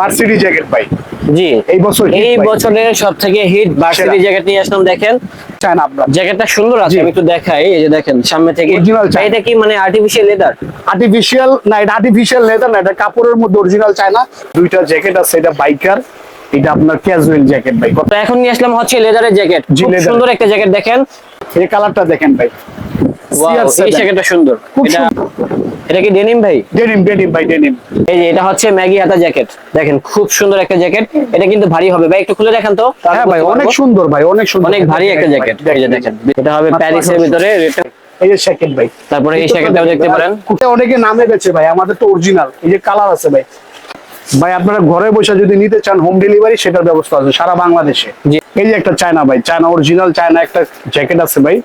Varsity jacket ভাই জি। এই বছর এই বছরের সব থেকে হিট ভার্সিটি জ্যাকেট নিয়ে আসলাম দেখেন। চায় না আপনার। জ্যাকেটটা সুন্দর আছে আমি একটু দেখাই এই যে দেখেন সামনে থেকে। চায়না। এটা কি মানে আর্টিফিশিয়াল লেদার আর্টিফিশিয়াল না এটা আর্টিফিশিয়াল লেদার না এটা কাপড়ের মধ্যে অরিজিনাল চায় না দুইটা জ্যাকেট আছে এটা বাইকার এটা আপনার ক্যাজুয়াল জ্যাকেট ভাই তো এখন নিয়ে আসলাম হচ্ছে লেদারের জ্যাকেট খুব সুন্দর একটা জ্যাকেট দেখেন। এই কালারটা দেখেন ভাই এই জ্যাকেটটা সুন্দর। খুব এটা এটা কি ডেনিম ভাই? ডেনিম ডেনিম ভাই ডেনিম এই যে এটা হচ্ছে ম্যাগি হাতা জ্যাকেট দেখেন খুব সুন্দর একটা জ্যাকেট এটা কিন্তু ভারী হবে। ভাই একটু খুলে দেখান তো। হ্যাঁ ভাই অনেক সুন্দর ভাই অনেক সুন্দর অনেক ভারী একটা জ্যাকেট এই যে দেখেন এটা হবে প্যারিসের ভিতরে এই যে জ্যাকেট ভাই। তারপরে এই জ্যাকেটটাও দেখতে পারেন। অনেকে নামে গেছে ভাই আমাদের তো অরিজিনাল এই যে কালার আছে ভাই। ভাই আপনারা ঘরে বসে যদি নিতে চান হোম ডেলিভারি সেটার ব্যবস্থা আছে সারা বাংলাদেশে। এই যে একটা চায়না ভাই চায়না অরিজিনাল চায়না একটা জ্যাকেট আছে ভাই।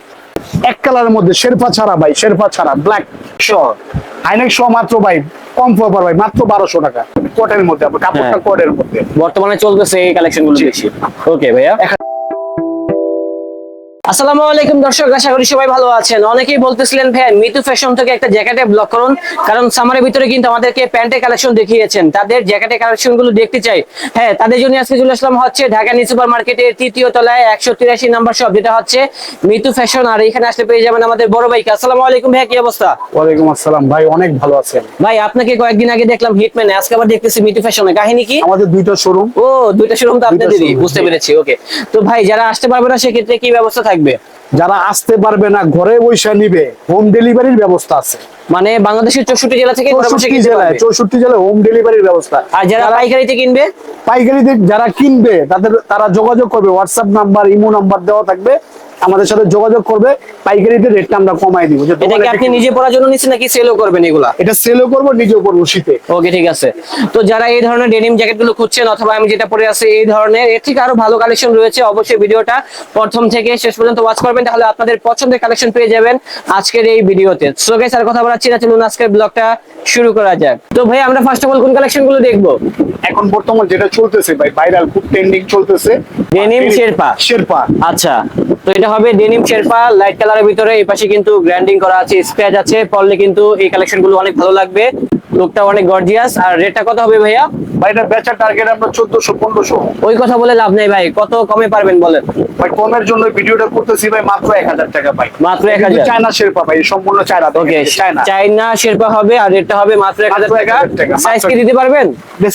এক কালারের মধ্যে শেরপা ছাড়া ভাই শেরপা ছাড়া ব্ল্যাক শর আইনেক শো মাত্র ভাই কম পাবার ভাই মাত্র বারোশো টাকা। কোটের মধ্যে কাপড়টা কটের কোটের মধ্যে। বর্তমানে চলতেছে এই কালেকশনগুলো। বেশি। ওকে ভাইয়া। আসসালামু আলাইকুম দর্শক আশা করি সবাই ভালো আছেন। অনেকেই বলতেছিলেন ভাই মিতু ফ্যাশন থেকে একটা জ্যাকেটে ব্লক করুন কারণ সামারের ভিতরে কিন্তু আমাদেরকে প্যান্টের কালেকশন দেখিয়েছেন। তাদের জ্যাকেটের কালেকশনগুলো দেখতে চাই। হ্যাঁ তাদের জন্য আজকে চলে আসলাম হচ্ছে ঢাকা নিউ সুপার মার্কেটের তৃতীয় তলায় একশো তিরাশি নাম্বার শপ যেটা হচ্ছে মিতু ফ্যাশন আর এখানে আসলে পেয়ে যাবেন আমাদের বড় ভাইকে। আসসালামু আলাইকুম ভাই কি অবস্থা? ওয়ালাইকুম আসসালাম। ভাই অনেক ভালো আছেন। ভাই আপনাকে কয়েকদিন আগে দেখলাম হিটম্যানে আজকে আবার দেখতেছি মিতু ফ্যাশনে কাহিনী কি? আমাদের দুইটা শোরুম ও দুইটা শোরুম তো আপনাদেরই showroom, বুঝতে পেরেছি ওকে। তো ভাই যারা আসতে পারবে না সেক্ষেত্রে কি ব্যবস্থা থাকবে যারা আসতে পারবে না ঘরে বসে নিবে। হোম ডেলিভারির ব্যবস্থা আছে। মানে বাংলাদেশের চৌষট্টি জেলা থেকে চৌষট্টি জেলায় চৌষট্টি জেলায় হোম ডেলিভারির ব্যবস্থা। আর যারা পাইকারিতে কিনবে? পাইকারিতে যারা কিনবে তাদের তারা যোগাযোগ করবে। হোয়াটসঅ্যাপ নাম্বার ইমো নাম্বার দেওয়া থাকবে। আমাদের সাথে যোগাযোগ করবে পাইকারিতে রেটটা আমরা কমাই দিব। এটা কি আপনি নিজে পড়ার জন্য নিচ্ছেন নাকি সেলও করবেন এগুলা? এটা সেলও করব নিজেও করব শীতে। ওকে ঠিক আছে। তো যারা এই ধরনের ডেনিম জ্যাকেটগুলো খুঁজছেন অথবা আমি যেটা পরে আছি এই ধরনের এর থেকে আরও ভালো কালেকশন রয়েছে অবশ্যই ভিডিওটা প্রথম থেকে শেষ পর্যন্ত ওয়াচ করবেন তাহলে আপনাদের পছন্দের কালেকশন পেয়ে যাবেন আজকের এই ভিডিওতে। সো গাইস আর কথা বলাচ্ছি না চলুন আজকের ব্লগটা শুরু করা যাক। তো ভাই আমরা ফার্স্ট অফ অল কোন কালেকশনগুলো দেখব? এখন বর্তমান যেটা চলতেছে ভাই ভাইরাল খুব ট্রেন্ডিং চলতেছে। Denim sherpa. শেরপা। আচ্ছা তো এটা হবে ডেনিম শেরপা লাইট কালারের ভিতরে এই পাশে কিন্তু গ্র্যান্ডিং করা আছে স্ক্র্যাচ আছে পরলে কিন্তু এই কালেকশনগুলো অনেক ভালো লাগবে। লুকটা অনেক গর্জিয়াস আর রেটটা কত হবে ভাইয়া? ভাই এটা বেচার টার্গেট আমরা চোদ্দশো পনেরোশো। ওই কথা বলে লাভ নেই ভাই। কত কমে পারবেন বলেন? ভাই কমের জন্য ভিডিওটা করতেছি ভাই মাত্র এক হাজার টাকা ভাই। মাত্র 1000 কিন্তু চায়না শেরপা ভাই সম্পূর্ণ China okay China China sherpa হবে আর রেটটা হবে মাত্র এক হাজার টাকা। 1000 টাকা, সাইজ। কি দিতে পারবেন?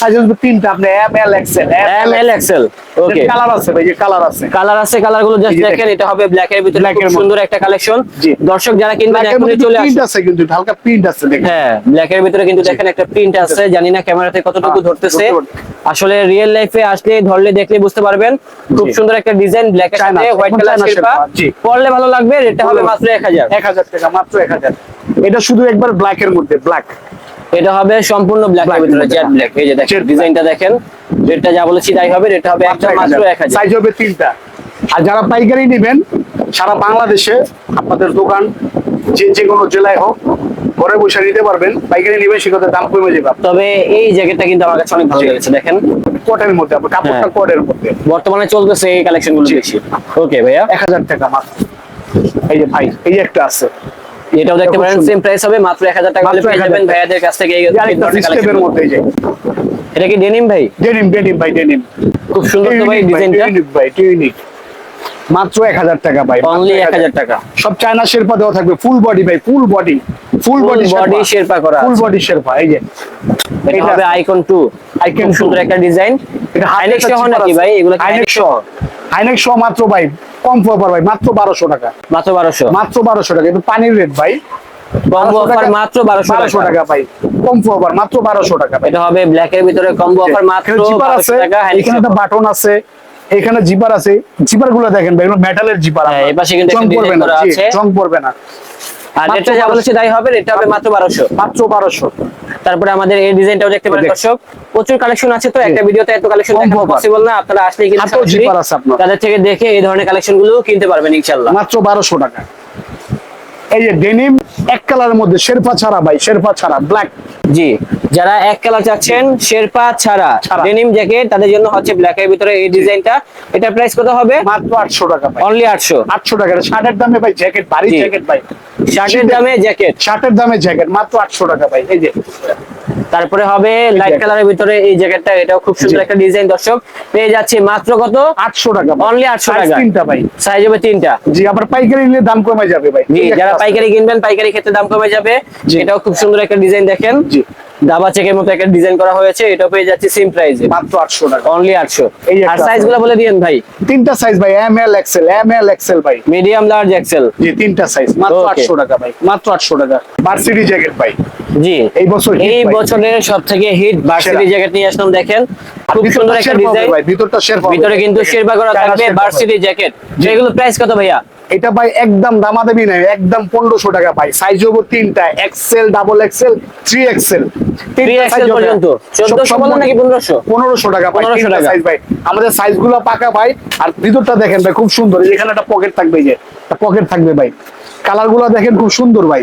সাইজ হবে তিনটা আপনি M L XL M L XL okay colour আছে ভাই যে কালার আছে। কালার আছে কালারগুলো জাস্ট দেখেন দেখেন। এটা হবে ব্ল্যাক এর ভিতরে খুব সুন্দর একটা কালেকশন দর্শক যারা কিনবেন এখনই চলে প্রিন্ট আছে কিন্তু হালকা প্রিন্ট আছে দেখেন। হ্যাঁ ব্ল্যাক এর ভিতরে কিন্তু দেখেন একটা প্রিন্ট আছে জানি না ক্যামেরাতে কতটুকু ধরতেছে। আসলে রিয়েল লাইফে আসলে ধরলে দেখলে বুঝতে পারবেন। খুব সুন্দর একটা ডিজাইন ব্ল্যাক এর সাথে হোয়াইট কালার জি। পরলে ভালো লাগবে রেটটা হবে মাত্র 1000 এক হাজার টাকা মাত্র এক হাজার। এটা শুধু একবার ব্ল্যাক এর মধ্যে ব্ল্যাক এটা হবে সম্পূর্ণ ব্ল্যাক এর ভিতরে জেড। ব্ল্যাক এই যে দেখেন। ডিজাইনটা দেখেন রেটটা যা বলেছি তাই হবে রেটটা হবে একদম মাত্র 1000 সাইজ হবে তিনটা। আর যারা পাইকারি নেবেন সারা বাংলাদেশে আপনাদের দোকান যে যে কোনো জেলায় হোক ঘরে বসে নিতে পারবেন। পাইকারি নেবেন সেক্ষেত্রে দাম কমে যাবে তবে এই জ্যাকেটটা কিন্তু আমার কাছে অনেক ভালো লেগেছে দেখেন। কটের মধ্যে আপনার কাপড়টা হ্যাঁ। কটের মধ্যে। বর্তমানে চলতেছে এই কালেকশনগুলো বেশি। ওকে ভাইয়া। এক হাজার টাকা মাত্র। এই যে ভাই এই যে একটা আছে। এটাও দেখতে খুব পারেন সুন্দর। সেম প্রাইস হবে মাত্র 1000 টাকা হলে পেয়ে যাবেন টাকা। ভাইয়াদের কাছ থেকে এই এই আরেকটা ধরনের সিস্টেমের মধ্যে যে। এটা কি ডেনিম ভাই? ডেনিম ডেনিম ভাই ডেনিম খুব সুন্দর তো ভাই ডিজাইনটা ইউনিক ভাই ইউনিক মাত্র এক হাজার টাকা ভাই অনলি 1000 টাকা। সব চায়না শেরপা দেওয়া থাকবে ফুল বডি ভাই full body full body body sherpa. করা ফুল বডি শেরপা এই যে। এটা এটা হবে আইকন 2 Icon খুব সুন্দর 2 একটা ডিজাইন এটা আইনেক্স সহ নাকি ভাই? এগুলো কি আইনেক্স সহ? আইনেক্স সহ মাত্র ভাই কম পাবার ভাই মাত্র বারোশো টাকা। মাত্র 1200 মাত্র বারোশো টাকা কিন্তু পানির রেট ভাই। কম্বো অফার মাত্র 1200 টাকা। ভাই কম পাবার মাত্র বারোশো টাকা ভাই। এটা হবে ব্ল্যাক এর ভিতরে কম্বো অফার মাত্র আছে 1200 টাকা এখানে একটা বাটন আছে। এখানে জিপার আছে। জিপারগুলো দেখেন ভাই মেটালের জিপার হ্যাঁ, এই পাশে কিন্তু জং একটা পড়বে না চং পড়বে না। আর এটা যা 1200 বলেছি তাই হবে এটা হবে মাত্র 1200 মাত্র বারোশো। তারপরে আমাদের এই ডিজাইনটাও দেখতে পারেন দেখ। দর্শক। প্রচুর কালেকশন আছে তো একটা ভিডিওতে এত কালেকশন দেখানো পসিবল না। আপনারা আসলে কিন্তু। তাদের থেকে দেখে এই ধরনের কালেকশনগুলো কিনতে পারবেন ইনশাআল্লাহ। মাত্র বারোশো টাকা। এই যে ডেনিম এক কালারের মধ্যে শেরপা ছাড়া ভাই শেরপা ছাড়া ব্ল্যাক জি যারা এক কালার চাচ্ছেন শেরপা ছাড়া। ডেনিম জ্যাকেট তাদের জন্য হচ্ছে ব্ল্যাক এর ভিতরে এই ডিজাইনটা। এটা প্রাইস কত হবে? মাত্র আটশো টাকা ভাই। অনলি 800 আটশো টাকা। শার্টের দামে ভাই জ্যাকেট ভারী জ্যাকেট ভাই। শার্টের দামে জ্যাকেট শার্টের দামে জ্যাকেট মাত্র আটশো টাকা ভাই। এই যে তারপরে হবে লাইট কালারের ভিতরে এই জ্যাকেটটা এটাও খুব সুন্দর একটা ডিজাইন দর্শক। পেয়ে যাচ্ছে মাত্র কত? আটশো টাকা অনলি আটশো Size টাকা। তিনটা ভাই। সাইজ হবে তিনটা। জি আবার পাইকারি নিলে দাম কমে যাবে ভাই। জি যারা পাইকারি কিনবেন পাইকারি ক্ষেত্রে দাম কমে যাবে। এটাও খুব সুন্দর একটা ডিজাইন দেখেন। জি। দাবা চেকের মতো একটা ডিজাইন করা হয়েছে এটা পেয়ে যাচ্ছে সেম প্রাইসে মাত্র আটশো টাকা। অনলি আটশো। এই একটা আর আছে। সাইজ বলে দিয়েন ভাই। তিনটা সাইজ ভাই M L XL M L XL ভাই। মিডিয়াম লার্জ এক্সেল জি তিনটা সাইজ মাত্র Okay. আটশো টাকা ভাই মাত্র আটশো টাকা। ভার্সিটি জ্যাকেট ভাই। জি। এই বছর এই। বছরের সব থেকে হিট ভার্সিটি জ্যাকেট নিয়ে আসলাম দেখেন। খুব সুন্দর একটা ডিজাইন ভাই ভিতরটা শেরপা ভিতরে কিন্তু শেরবা করা থাকবে ভার্সিটি জ্যাকেট জি। এগুলো প্রাইস কত ভাইয়া? এটা ভাই একদম দামাদামি নাই একদম পনেরোশো টাকা ভাই। সাইজ হব তিনটা XL double XL three XL 3XL পর্যন্ত। 1400 বললেন নাকি 1500? পনেরোশো? টাকা ভাই 1500 টাকা। সাইজ ভাই। আমাদের সাইজগুলো পাকা ভাই আর ভিতরটা দেখেন ভাই খুব সুন্দর। এখানে একটা পকেট থাকবে যে পকেট থাকবে ভাই। কালারগুলা দেখেন খুব সুন্দর ভাই।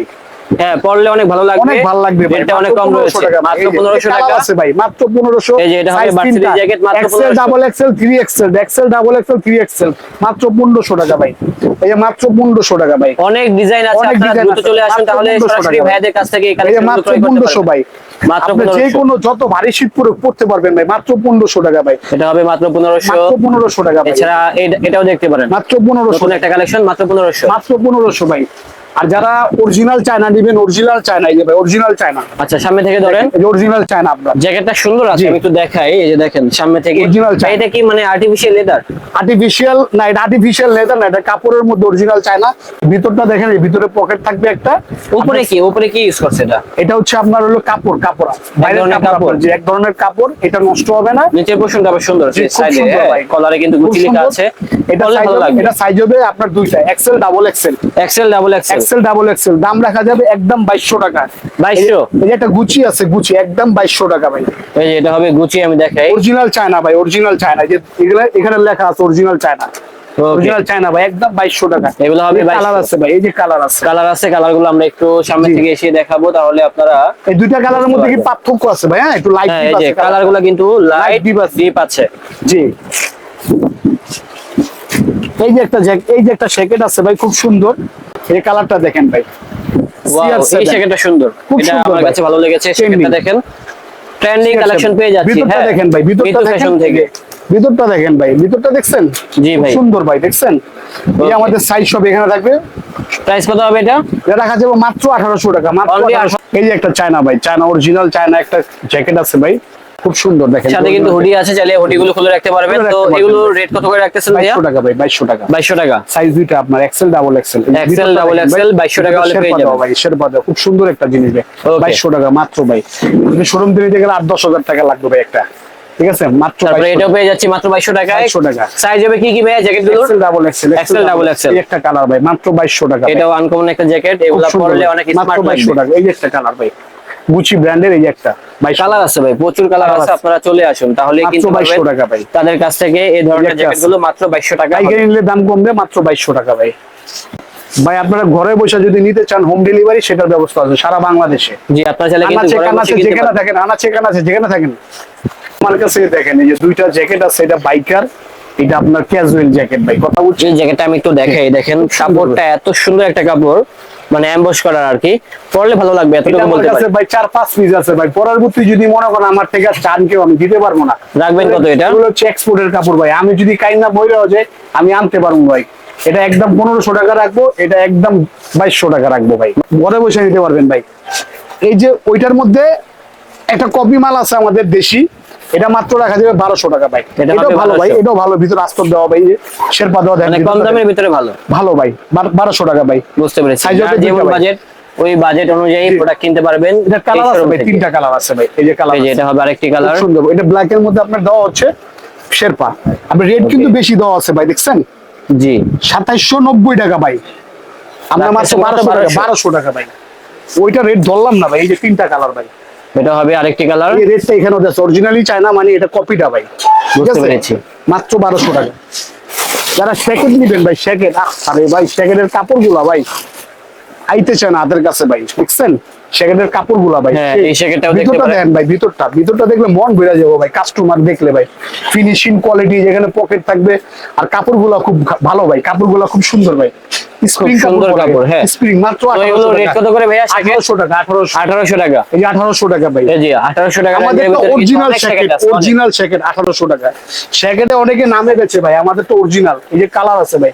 হ্যাঁ পরলে অনেক ভালো লাগবে। অনেক ভালো লাগবে রেটটা অনেক কম রয়েছে। মাত্র পনেরোশো টাকা। আছে ভাই মাত্র পনেরোশো। এই যে এটা হবে varsity jacket, মাত্র XL double XL three XL XL double XL three XL মাত্র পনেরোশো টাকা ভাই। এই যে মাত্র পনেরোশো টাকা ভাই। অনেক ডিজাইন আছে। আপনারা দ্রুত চলে আসুন তাহলে সরাসরি ভাইদের কাছ থেকে এই কালেকশন ক্রয় করতে ভাই। মাত্র যে কোনো যত ভারী শীত পরে পড়তে পারবেন ভাই মাত্র পনেরোশো টাকা ভাই। এটা হবে মাত্র পনেরোশো। মাত্র পনেরোশো টাকা ভাই। এছাড়া এটাও দেখতে পারেন। মাত্র পনেরোশো নতুন একটা কালেকশন মাত্র পনেরোশো। মাত্র পনেরোশো ভাই। আর যারা অরিজিনাল চায়না নেবেন অরিজিনাল চায়না এই যে ভাই অরিজিনাল চায়না আচ্ছা সামনে থেকে ধরেন। অরিজিনাল চায়না আপনার। জ্যাকেটটা সুন্দর আছে আমি একটু দেখাই এই যে দেখেন সামনে থেকে। Original চাই। এটা কি মানে আর্টিফিশিয়াল লেদার আর্টিফিশিয়াল না এটা আর্টিফিশিয়াল লেদার না এটা কাপড়ের মধ্যে অরিজিনাল চায়না ভিতরটা দেখেন এই ভিতরে পকেট থাকবে একটা। উপরে কি উপরে কি ইউজ করছে এটা? এটা হচ্ছে আপনার হলো কাপড় কাপড়। বাইরের ধরনের কাপড়। যে এক ধরনের কাপড় এটা নষ্ট হবে না। নিচের পোর্শনটা আবার সুন্দর খুব সাইডে ভাই। কলারে কিন্তু গুচি লেখা আছে। এটা এটা সাইজ হবে আপনার দুইটা XL double XL XL double XL XL double XL দাম রাখা যাবে একদম বাইশশো টাকা। 2200? এই একটা গুচি আছে গুচি একদম বাইশশো টাকা ভাই। এই এটা হবে গুচি আমি দেখাই। অরিজিনাল চায়না ভাই অরিজিনাল চায়না যে এগুলা এখানে লেখা আছে অরিজিনাল চায়না অরিজিনাল চায়না ভাই একদম বাইশশো টাকা। এগুলো হবে কালার আছে ভাই এই যে কালার আছে। কালার আছে কালারগুলো আমরা একটু সামনে থেকে এসে দেখাবো তাহলে আপনারা এই দুইটা কালারের মধ্যে কি পার্থক্য আছে ভাই হ্যাঁ একটু লাইট হ্যাঁ কালারগুলো কিন্তু লাইট। ডিপ আছে। জি। এই যে একটা এই যে একটা জ্যাকেট আছে ভাই খুব সুন্দর। এই কালারটা দেখেন ভাই। এই জ্যাকেটটা সুন্দর। এটা আমার কাছে ভালো লেগেছে Trending। দেখেন। ট্রেন্ডিং কালেকশন পেয়ে যাচ্ছি ভিতরটা হ্যাঁ। দেখেন ভাই ভিতরটা ফ্যাশন থেকে। ভিতরটা দেখেন ভাই ভিতরটা দেখছেন? জি ভাই। সুন্দর ভাই দেখছেন? এই আমাদের সাইজ সব এখানে থাকবে। প্রাইস কত হবে এটা? এটা রাখা যাবে মাত্র আঠারোশো টাকা মাত্র এই যে একটা চায়না ভাই চায়না অরিজিনাল চায়না একটা জ্যাকেট আছে ভাই। খুব সুন্দর দেখেন। সাথে কিন্তু হুডি আছে চাইলে হুডি গুলো খুলে রাখতে পারবেন। তো এগুলো রেট কত করে রাখতেছেন ভাইয়া? বাইশশো টাকা ভাই বাইশশো টাকা। বাইশশো টাকা। সাইজ দুইটা আপনার XL double XL XL, double XL, 2200 টাকা হলে পেয়ে যাবেন। ভাই শেরপা দাও খুব সুন্দর একটা জিনিস ভাই Okay. বাইশশো টাকা মাত্র ভাই। যদি শোরুম থেকে গেলে আট দশ হাজার টাকা লাগবে ভাই একটা। ঠিক আছে? মাত্র তারপরে এটাও পেয়ে যাচ্ছি মাত্র বাইশশো টাকায়। 2200 টাকা। সাইজ হবে কি কি ভাইয়া জ্যাকেটগুলো XL double XL XL, double XL একটা কালার ভাই মাত্র বাইশশো টাকা এটাও আনকমন একটা জ্যাকেট এগুলা পরলে অনেক স্মার্ট লাগবে। টাকা। এই যে একটা কালার ভাই গুচি ব্র্যান্ডের এই একটা। কালার আছে ভাই প্রচুর কালার আছে। আপনারা চলে আসুন তাহলে কিন্তু 2200 টাকা ভাই। তাদের কাছ থেকে এই ধরনের জ্যাকেটগুলো মাত্র বাইশশো টাকা পাইকারি নিলে দাম কমবে মাত্র বাইশশো টাকা ভাই। ভাই আপনারা ঘরে বসে যদি নিতে চান হোম ডেলিভারি সেটার ব্যবস্থা আছে সারা বাংলাদেশে। জি আপনারা চাইলে কিন্তু ঘরে বসে যেখানে থাকেন আনা চেকান আছে যেখানে থাকেন আমার কাছে দেখেন এই যে দুইটা জ্যাকেট আছে এটা বাইকার এটা আপনার ক্যাজুয়াল জ্যাকেট ভাই কথা বলছি। এই জ্যাকেটটা আমি একটু দেখাই দেখেন কাপড়টা এত সুন্দর একটা কাপড়। মানে অ্যাম্বস করার আর কি। পরলে ভালো লাগবে এতটুকু বলতে পারি। ভাই চার পাঁচ পিস আছে ভাই। পরবর্তী যদি মনে করেন আমার থেকে চান কেউ আমি দিতে পারব না। রাখবেন কত এটা? এগুলো হচ্ছে এক্সপোর্টের কাপড় ভাই। আমি যদি কাইনা বইরাও যায় আমি আনতে পারব ভাই। এটা একদম পনেরোশো টাকা রাখব এটা একদম বাইশশো টাকা রাখব ভাই। ঘরে বসে নিতে পারবেন ভাই। এই যে ওইটার মধ্যে একটা কপি মাল আছে আমাদের দেশি। এটা মাত্র রাখা যাবে বারোশো টাকা ভাই। এটা এটাও ভালো ভাই এটাও ভালো ভিতরে আস্তর দেওয়া ভাই শেরপা দেওয়া দেখেন মানে কম দামের ভিতরে ভালো। ভালো ভাই বারোশো টাকা ভাই। বুঝতে পেরেছি। যেমন বাজেট ওই বাজেট অনুযায়ী প্রোডাক্ট কিনতে পারবেন এটা কালার আছে ভাই তিনটা কালার আছে ভাই এই যে কালার এটা হবে আরেকটি কালার সুন্দর এটা ব্ল্যাক এর মধ্যে আপনার দেওয়া হচ্ছে শেরপা। আপনার রেট কিন্তু বেশি দেওয়া আছে ভাই দেখছেন? জি। সাতাইশশো নব্বই টাকা ভাই। আমরা মাত্র বারোশো টাকা 1200 বারোশো টাকা ভাই। ওইটা রেট ধরলাম না ভাই এই যে তিনটা কালার ভাই। এটা হবে আরেকটি কালার। এই রেটটা এখানে আছে অরিজিনালি চায়না মানে এটা কপিটা ভাই। বুঝতে পেরেছি। মাত্র বারোশো টাকা। যারা শ্যাকেট নিবেন ভাই শ্যাকেট আরে ভাই শ্যাকেটের কাপড়গুলা ভাই আইতেছে না হাতের কাছে ভাই দেখছেন? সেকেন্ডের কাপড়গুলা ভাই হ্যাঁ, এই জ্যাকেটটাও দেখতে ভিতরটা পারেন। দেখেন ভাই ভিতরটা। ভিতরটা দেখলে মন বেড়ে যাবে ভাই কাস্টমার দেখলে ভাই। ফিনিশিং কোয়ালিটি যেখানে পকেট থাকবে আর কাপড়গুলা খুব ভালো ভাই কাপড়গুলা খুব সুন্দর ভাই। স্প্রিং সুন্দর কাপড়, হ্যাঁ। স্প্রিং মাত্র তো রেট কত করে ভাইয়া সেকেন্ড? আঠারোশো টাকা আঠারোশো। আঠারোশো টাকা। এই টাকা ভাই জি টাকা আমাদের তো অরিজিনাল শ্যাকেট jacket আছে, অনেক। অরিজিনাল শ্যাকেট আঠারোশো টাকা। শ্যাকেটে অনেকে নামে গেছে ভাই আমাদের তো অরিজিনাল এই যে কালার আছে ভাই।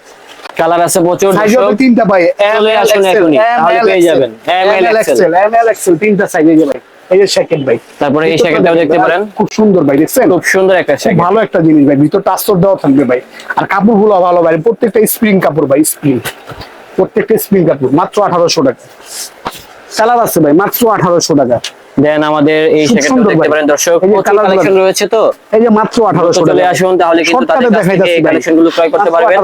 কালার আছে প্রচুর সাইজ হবে তিনটা ভাই M L XL M L যাবেন। M ML, XL M L XL তিনটা সাইজ এই যে ভাই। এই যে ভাই তারপরে এই দেখতে পারেন। খুব সুন্দর ভাই দেখছেন? খুব সুন্দর একটা ভালো একটা জিনিস ভাই ভিতরটা আস্তর দেওয়া থাকবে ভাই আর কাপড়গুলো ভালো ভাই প্রত্যেকটা স্প্রিং কাপড় ভাই স্প্রিং প্রত্যেকটা স্প্রিং কাপড় মাত্র আঠারোশো টাকা। কালার আছে ভাই মাত্র আঠারোশো টাকা। দেন আমাদের এই জ্যাকেটটা দেখতে পারেন দর্শক। প্রচুর কালেকশন রয়েছে তো। এই যে মাত্র আঠারোশো তো চলে আসুন তাহলে কিন্তু তাদের কাছ থেকে এই কালেকশন ক্রয় করতে পারবেন।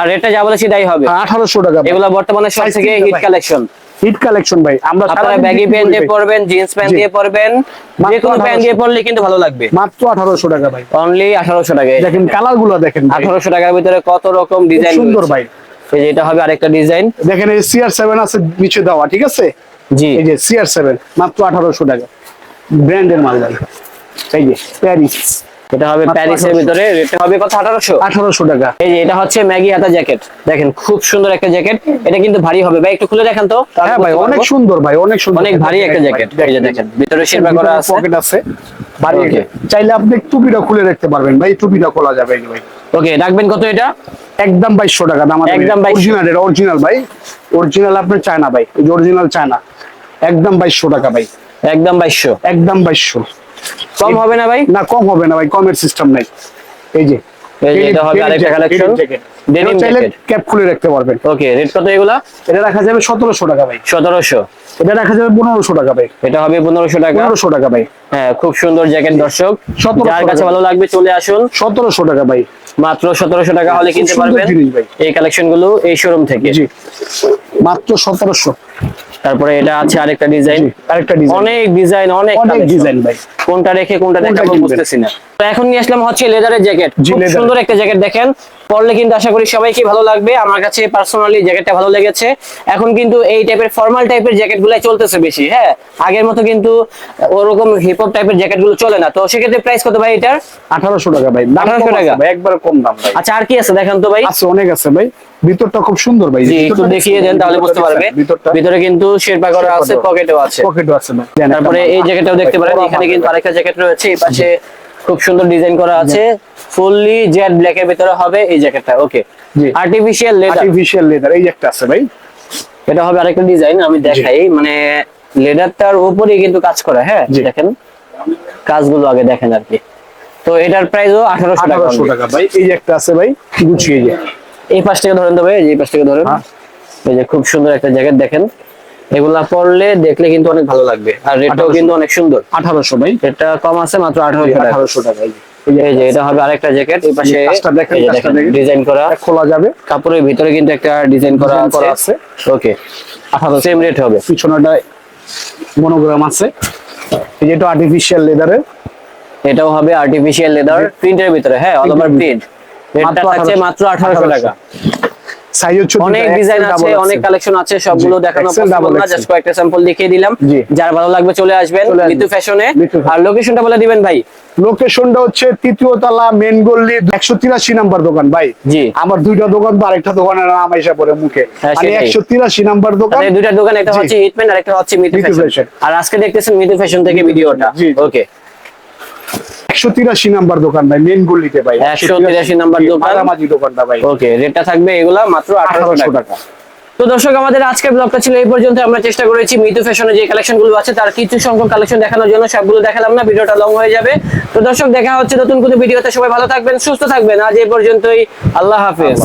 আর রেটটা যা বলেছি তাই হবে। আঠারোশো টাকা ভাই। এগুলো বর্তমানে সব থেকে হিট কালেকশন হিট কালেকশন ভাই। আমরা আপনারা ব্যাগি প্যান্ট দিয়ে পরবেন জিন্স প্যান্ট দিয়ে পরবেন যে কোনো প্যান্ট দিয়ে পরলে কিন্তু ভালো লাগবে। মাত্র আঠারোশো টাকা ভাই। অনলি আঠারোশো টাকা দেখেন কালারগুলো দেখেন ভাই। আঠারোশো টাকার ভিতরে কত রকম ডিজাইন সুন্দর ভাই। এই যে এটা হবে আরেকটা ডিজাইন দেখেন এই সিআর সেভেন আছে নিচে দেওয়া ঠিক আছে? জি। এই যে মাত্র আঠারোশো টাকা। ব্র্যান্ডের মাল ভাই। এই যে প্যারিস এটা হবে প্যারিসের ভিতরে রেটটা হবে কত আঠারোশো? আঠারোশো টাকা। এই যে এটা হচ্ছে ম্যাগি হাতা জ্যাকেট দেখেন খুব সুন্দর একটা জ্যাকেট এটা কিন্তু ভারী হবে। ভাই একটু খুলে দেখান তো। হ্যাঁ ভাই অনেক সুন্দর ভাই অনেক সুন্দর অনেক ভারী একটা জ্যাকেট এই যে দেখেন ভিতরে শেরপা করা আছে। পকেট আছে। ভারী. চাইলে আপনি টুপিটা খুলে রাখতে পারবেন ভাই টুপিটা খোলা যাবে ভাই। ওকে রাখবেন কত এটা? একদম বাইশশো টাকা দাম একদম 2200 অরিজিনাল এটা অরিজিনাল ভাই। অরিজিনাল আপনার চায়না ভাই অরিজিনাল চায়না। একদম বাইশশো টাকা ভাই। একদম বাইশশো। একদম বাইশশো। কম হবে না ভাই? না কম হবে না ভাই কমের সিস্টেম নাই। এই যে এটা হবে আরেকটা কালেকশন ডেনিম জ্যাকেট ক্যাপ খুলে রাখতে পারবেন। ওকে রেট কত এগুলা? এটা রাখা যাবে সতেরোশো টাকা ভাই। সতেরোশো। এটা রাখা যাবে পনেরোশো টাকা ভাই। এটা হবে পনেরোশো টাকা। টাকা ভাই। হ্যাঁ খুব সুন্দর জ্যাকেট দর্শক। 1700 যার কাছে ভালো লাগবে চলে আসুন। সতেরোশো টাকা ভাই। মাত্র সতেরোশো টাকা হলে কিনতে পারবেন এই কালেকশনগুলো এই শোরুম থেকে। মাত্র সতেরোশো। তারপরে এটা আছে আরেকটা ডিজাইন আরেকটা ডিজাইন অনেক ডিজাইন অনেক অনেক ডিজাইন ভাই। কোনটা রেখে কোনটা দেখাবো? বুঝতেছি না। তো এখন নিয়ে আসলাম হচ্ছে লেদারের জ্যাকেট সুন্দর একটা জ্যাকেট দেখেন। পরলে কিন্তু আশা করি সবাইকে ভালো লাগবে। আমার কাছে পার্সোনালি জ্যাকেটটা ভালো লেগেছে। এখন কিন্তু এই টাইপের ফর্মাল টাইপের জ্যাকেট গুলাই চলতেছে বেশি হ্যাঁ? আগের মতো কিন্তু ওরকম হিপ হপ টাইপের জ্যাকেটগুলো চলে না। তো সেক্ষেত্রে প্রাইস কত ভাই এটার? আঠারোশো টাকা ভাই। দাম 1800 টাকা? ভাই একবার কম দাম ভাই। আচ্ছা আর কি আছে দেখেন তো ভাই? আছে অনেক আছে ভাই। ভিতরটা খুব সুন্দর ভাই। একটু দেখিয়ে দেন তাহলে বুঝতে পারবে। ভিতরটা। ভিতরে কিন্তু শেরপা করা আছে। পকেটও আছে। পকেটও আছে ভাই। তারপরে এই। জ্যাকেটটাও দেখতে পারেন এখানে কিন্তু। আরেকটা জ্যাকেট রয়েছে এই পাশে খুব সুন্দর ডিজাইন করা আছে। ফুললি জেড ব্ল্যাক এর ভিতরে হবে এই জ্যাকেটটা okay. Artificial leather artificial leather এই একটা আছে ভাই। এটা হবে আরেকটা ডিজাইন আমি দেখাই। মানে লেদারটার উপরেই কিন্তু কাজ করা হ্যাঁ। দেখেন। কাজগুলো আগে দেখেন আর কি। তো এটার প্রাইসও আঠারোশো টাকা আঠারোশো only। টাকা ভাই। এই যে একটা আছে ভাই গুছিয়ে যে। এই পাশ থেকে ধরেন তো ভাই এই পাশ থেকে ধরেন। হ্যাঁ। এই যে খুব সুন্দর একটা জ্যাকেট দেখেন। এগুলা পরলে দেখলে কিন্তু অনেক ভালো লাগবে। আর রেটটাও 1800 কিন্তু অনেক সুন্দর। আঠারোশো ভাই। এটা কম আছে মাত্র আঠারোশো টাকা। আঠারোশো টাকা এই যে। এটা হবে আরেকটা জ্যাকেট। এই পাশে ডিজাইন করা। খোলা যাবে। কাপড়ের ভিতরে কিন্তু একটা ডিজাইন করা আছে। ওকে। আঠারো সেম রেট হবে। পিছনেটা মনোগ্রাম আছে। এই যেটা আর্টিফিশিয়াল লেদারের এটাও হবে আর্টিফিশিয়াল লেদার প্রিন্টের ভিতরে হ্যাঁ অল ওভার প্রিন্ট মাত্র 1800 মাত্র আঠারোশো টাকা। সাইজ হচ্ছে অনেক ডিজাইন আছে অনেক কালেকশন আছে সবগুলো দেখানো পসিবল না জাস্ট কয়েকটা স্যাম্পল দেখিয়ে দিলাম। যার ভালো লাগবে চলে আসবেন চলে ফ্যাশনে আর লোকেশনটা বলে দিবেন ভাই। লোকেশনটা হচ্ছে তৃতীয় তলা মেন গল্লি একশো তিরাশি নাম্বার দোকান ভাই। জি। আমার দুইটা দোকান তো আরেকটা দোকানের নাম আইসা পরে মুখে। হ্যাঁ, মানে সেটাই। একশো তিরাশি নাম্বার দোকান। দুইটা দোকান একটা হচ্ছে হিটম্যান আর একটা হচ্ছে মিতু ফ্যাশন আর আজকে দেখতেছেন মিতু ফ্যাশন থেকে ভিডিওটা। ওকে একশো তিরাশি নাম্বার দোকান ভাই মেন গল্লিতে ভাই। 183 নাম্বার দোকান। মাঝামাঝি দোকানটা ভাই। ওকে রেটটা থাকবে এগুলা মাত্র আঠারোশো আঠারোশো টাকা। টাকা। তো দর্শক আমাদের আজকের ব্লগটা ছিল এই পর্যন্ত। আমরা চেষ্টা করেছি ফ্যাশনে যে কালেকশনগুলো আছে তার কিছু সংখ্যক কালেকশন দেখানোর জন্য। সবগুলো দেখালাম না ভিডিওটা লং হয়ে যাবে। তো দর্শক দেখা হচ্ছে নতুন কোনো ভিডিওতে। সবাই ভালো থাকবেন সুস্থ থাকবেন। আজ এই পর্যন্তই। আল্লাহ হাফেজ।